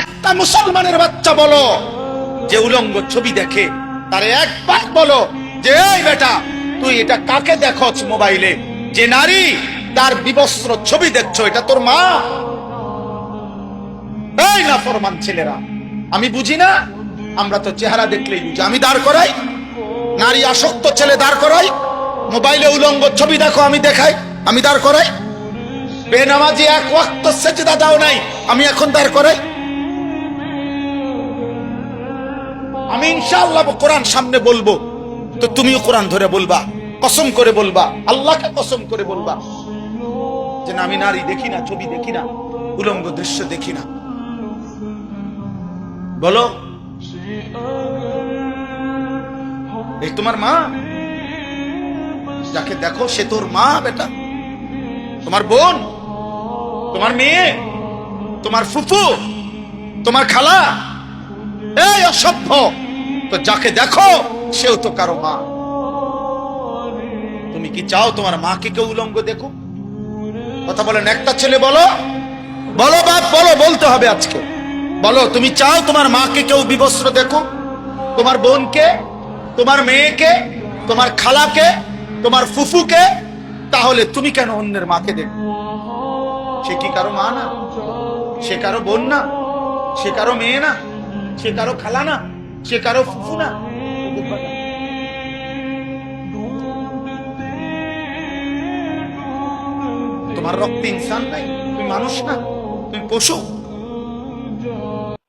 একটা মুসলমানের বাচ্চা বলো। যে উলঙ্গ ছবি দেখে, তারে একবার বলো যে, এই বেটা, তুই এটা কাকে দেখছ মোবাইলে? যে নারী তার বিবস্ত্র ছবি দেখছ, এটা তোর মা? এই না ফরমান ছেলেরা, আমি বুঝি না? আমরা তো চেহারা দেখলেই বুঝি। আমি দাঁড় করাই, নারী আসক্ত ছেলে দাঁড় করাই, মোবাইলে উলঙ্গ ছবি দেখো, আমি দেখাই, আমি দাঁড় করাই। বেনামাজি এক ওয়াক্ত সেজদা দাও নাই, আমি এখন দাঁড় করাই। আমি ইনশাআল্লাহ কোরআন সামনে বলব। তো তুমিও কোরআন ধরে বলবা, কসম করে বলবা, আল্লাহকে কসম করে বলবা। যে আমি নারী দেখি না, ছবি দেখি না, উলঙ্গ দৃশ্য দেখি না। বলো। এই তোমার মা? যাকে দেখো, সে তোর মা, বেটা। তোমার বোন? তোমার মেয়ে? তোমার ফুফু? তোমার খালা? এই অসভ্য! তো যাকে দেখো, সেও তো কারও মা। তুমি কি চাও তোমার মাকে কেউ উলঙ্গ দেখো কথা বলেন, একটা ছেলে বলো? বলো বাপ, বলো, বলতে হবে আজকে। বলো, তুমি চাও তোমার মাকে কেউ বিবস্ত্র দেখো তোমার বোনকে? তোমার মেয়েকে? তোমার খালাকে? তোমার ফুফুকে? তাহলে তুমি কেন অন্যের মাকে দেখো? সে কি কারও মা না? সে কারও বোন না? সে কারও মেয়ে না? সে কারও খালা না, সে কারও ফুফু না। তোমার রক্তে ইনসান নাই, তুমি মানুষ না, তুমি পশু।